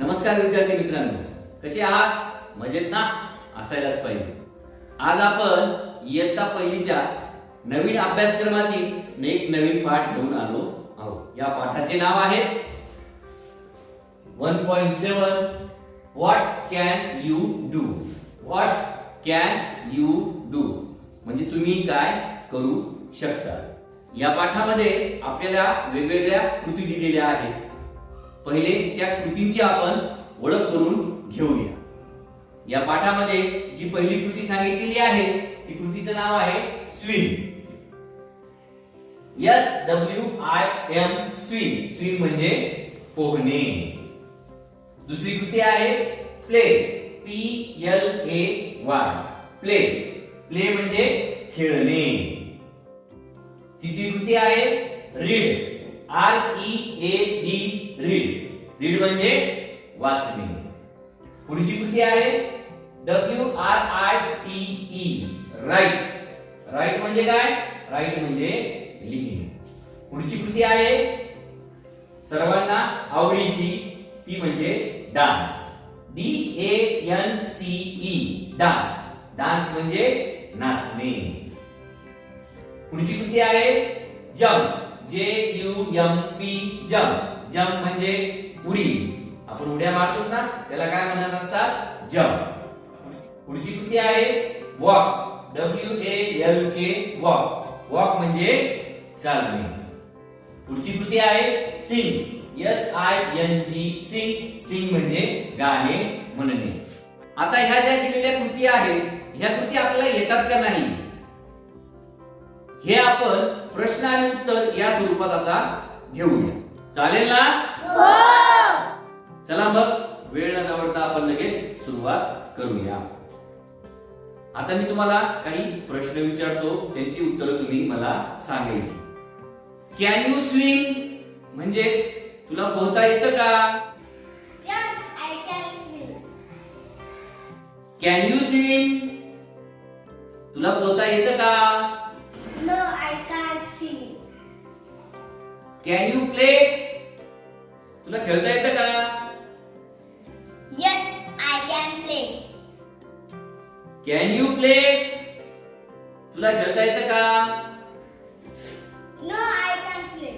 नमस्कार विद्यार्थी मित्रांनो. कसे आहात? मजेत ना? असायलाच पाहिजे. आज आपण इयत्ता पहिलीच्या नवीन अभ्यासक्रमातील एक नवीन पाठ घेऊन आलो आहोत. या पाठाचे नाव आहे one point seven. What can you do what can you do म्हणजे तुम्ही काय करू शकता? या पाठामध्ये आपल्याला वेगवेगळ्या कृती दिलेल्या आहेत. पहिले त्या कृतींची आपण ओळख करून घेऊया. या पाठामध्ये जी पहिली कृती सांगितलेली आहे ती कृतीचं नाव आहे swim. S W I M swim. Swim म्हणजे पोहणे. दुसरी कृती आहे play. P L A Y. Play. Play म्हणजे खेळणे. तिसरी कृती आहे read. R E A D read read म्हणजे वाचणे. पुढची कृती आहे W R I T E write write म्हणजे काय? राईट म्हणजे लिहिणे. पुढची कृती आहे सर्वांना आवडीची ती म्हणजे dance D A N C E dance dance म्हणजे नाचणे. पुढची कृती आहे jump J U M P jump jump म्हणजे उडी. आपण उड्या मारतोच ना त्याला काय म्हणत असतात? जम्प पुढची कृती आहे walk. W A L K walk. Walk म्हणजे चालणे. पुढची कृती आहे sing. S I N G sing. Sing म्हणजे गाणे म्हणणे. आता ह्या ज्या दिलेल्या कृती आहेत ह्या कृती आपल्याला येतात का नाही? हे आपण प्रश्न आणि उत्तर या स्वरूपात आता घेऊया. चालेल ना? चला मग वेळ न दवडता आपण लगेच सुरुवात करूया. आता मी तुम्हाला काही प्रश्न विचारतो त्यांची उत्तरं तुम्ही मला सांगायची. कॅन यू स्विम म्हणजेच तुला पोहता येतं का. कॅन यू स्विम तुला पोहता येतं का? कॅन यू प्ले तुला खेळता येतं का? Yes, I can play. Can you play तुला खेळता येतं का? No, I can't play.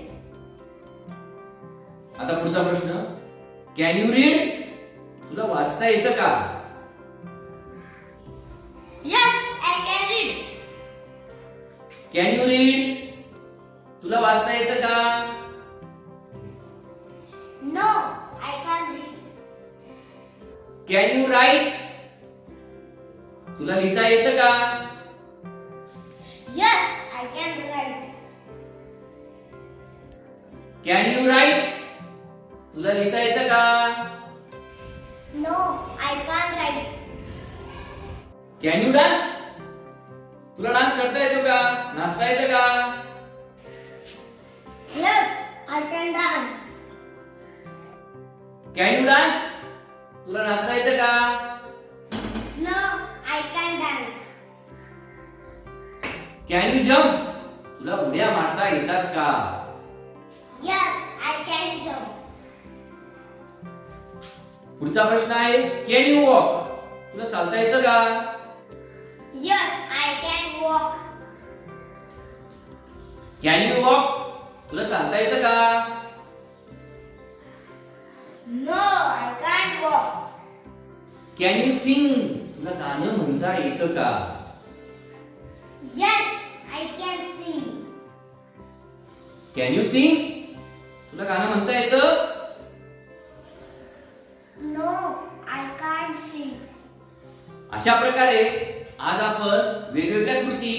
आता पुढचा प्रश्न. कॅन यू रीड तुला वाचता येतं का? Yes, I can read. Can you read तुला वाचता येतं का? कॅन यू राईट तुला लिहिता येतं का? Yes, I can write. Can you write तुला लिहिता येतं का? No, I can't write. Can you dance तुला डान्स करता येतो का? नाचता येतं का? Yes, I can dance. Can you dance तुला नाचता येतं का? No, I can dance. Can you jump तुला उड्या मारता येतात का? Yes, I can jump. पुढचा प्रश्न आहे कॅन यू वॉक तुला चालता येतं का? Yes, I can walk. Can you walk तुला चालता येतं का? कॅन यू सिंग तुला गाणं म्हणता येतं का? Yes, I can sing. Can you sing तुला गाणं म्हणता येतं? No, I can't sing. अशा प्रकारे आज आपण वेगवेगळ्या कृती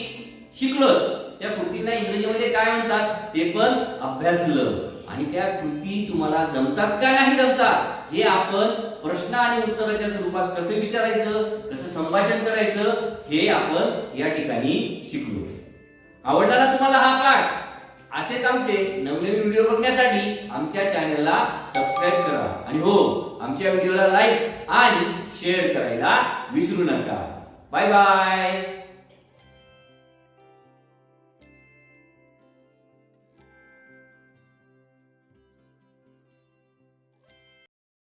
शिकलोच. त्या कृतींना इंग्रजीमध्ये काय म्हणतात? ते पण अभ्यासलं. आणि त्या कृती तुम्हाला जमतात का नाही जमतात हे आपण प्रश्न आणि उत्तराच्या स्वरूपात कसं विचारायचं कसं संभाषण करायचं हे आपण या ठिकाणी शिकलो. आवडला ना तुम्हाला हा पाठ? असेच आमचे नवनवीन व्हिडिओ बघण्यासाठी आमच्या चॅनलला सबस्क्राईब करा. आणि हो आमच्या व्हिडिओला लाईक आणि शेअर करायला विसरू नका. Bye bye!